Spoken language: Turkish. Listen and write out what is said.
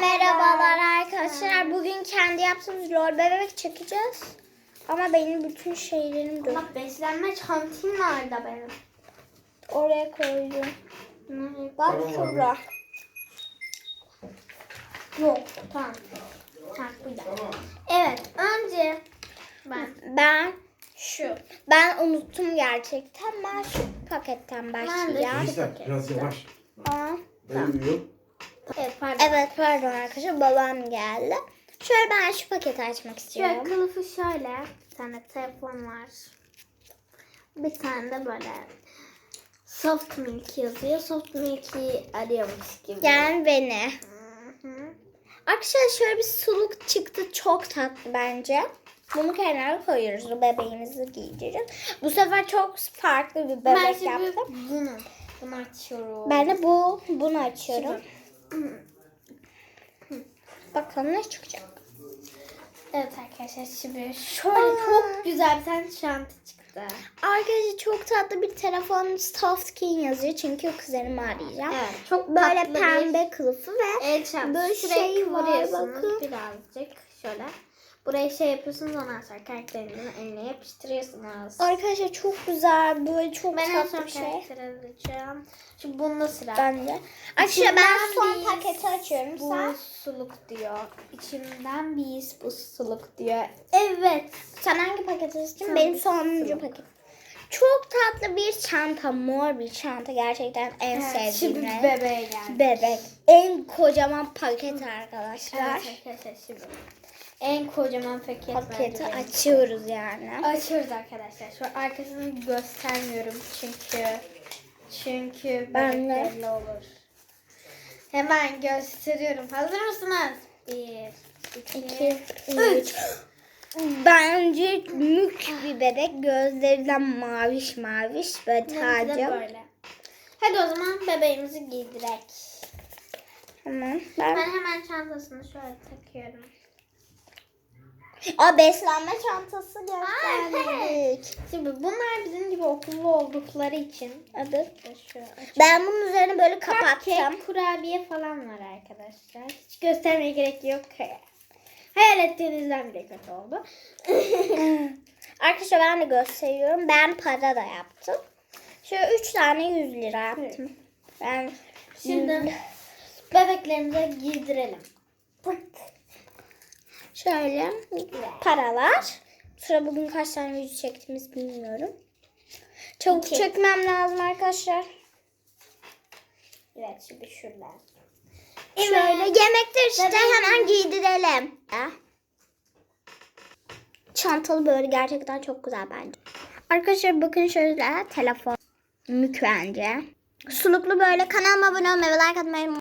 merhabalar arkadaşlar. Bugün kendi yaptığımız lol bebek çekeceğiz. Ama benim bütün şeylerim de Ama beslenme çantam nerede benim? oraya koydum. Bak Tamam şurada. Yok tamam. Ha burada. Evet önce ben Ben şu. ben unuttum gerçekten. Ben şu paketten Ben de başlayacağım. Neyse biraz yavaş. Aa, Tamam. Ben. Evet pardon. Evet pardon arkadaşlar babam geldi. Şöyle ben şu paketi açmak Şöyle istiyorum. kılıfı şöyle. Bir tane telefon var. Bir tane de böyle soft milk yazıyor. Soft milk'i arıyormuş gibi. Gel beni. Hı hı. Arkadaşlar şöyle bir suluk çıktı. Çok tatlı bence. Bunu kenara koyuyoruz. Bebeğimizi giydireceğiz. Bu sefer çok farklı bir Ben bebek şimdi yaptım. bunu, bunu açıyorum. Ben de bu bunu açıyorum. Bakalım ne çıkacak. Evet arkadaşlar şimdi şöyle çok güzel bir tane çanta çıktı. Arkadaşlar çok tatlı bir telefon soft skin yazıyor. Çünkü kuzenimi arayacağım. Evet çok Böyle pembe kılıfı ve el böyle şey var, bakın. birazcık şöyle. Buraya şey yapıyorsunuz ondan sonra karakterinin eline yapıştırıyorsunuz. arkadaşlar çok güzel böyle çok ben en son tatlı bir şey. karakteri alacağım. Şimdi bunda sıra. Ben de. Arkadaşlar ben son paketi açıyorum. Bu Sen? suluk diyor. İçimden bir bu suluk diyor. Evet. Sen hangi paketi açtın? Benim sonuncu paket. Çok tatlı bir çanta. Mor bir çanta. Gerçekten en evet şimdi sevdiğim renk. bebeğe geldi. Bebek. En kocaman paket arkadaşlar. Evet arkadaşlar şimdi. En kocaman paket Paketi bence açıyoruz yani. Açıyoruz arkadaşlar. Şu arkasını göstermiyorum çünkü çünkü Ben de. belli olur. Hemen gösteriyorum. Hazır mısınız? Bir, iki, İki, üç. üç. Bence mük bir bebek. Gözlerinden maviş maviş de tacı. Hadi o zaman bebeğimizi giydirek. Tamam. Ben Ben... hemen çantasını şöyle takıyorum. Aa beslenme çantası gösterdik. Şimdi bunlar bizim gibi okullu oldukları için. Evet. Açayım. Ben bunun üzerine böyle kapattım. Cupcake, kurabiye falan var arkadaşlar. Hiç göstermeye gerek yok. Hayal ettiğinizden bile kötü oldu. Arkadaşlar ben de gösteriyorum. Ben para da yaptım. Şöyle 3 tane 100 lira yaptım. Ben Şimdi bebeklerimize giydirelim. Şöyle paralar. Sıra bugün kaç tane yüz çektiğimiz bilmiyorum. Çabuk İki. çekmem lazım arkadaşlar. Evet şimdi şuradan. Şöyle yemekler işte Bebeğim. hemen giydirelim. Ha? Çantalı böyle gerçekten çok güzel bence. Arkadaşlar bakın şöyle telefon mük bence. Suluklu böyle kanalıma abone olmayı ve like atmayı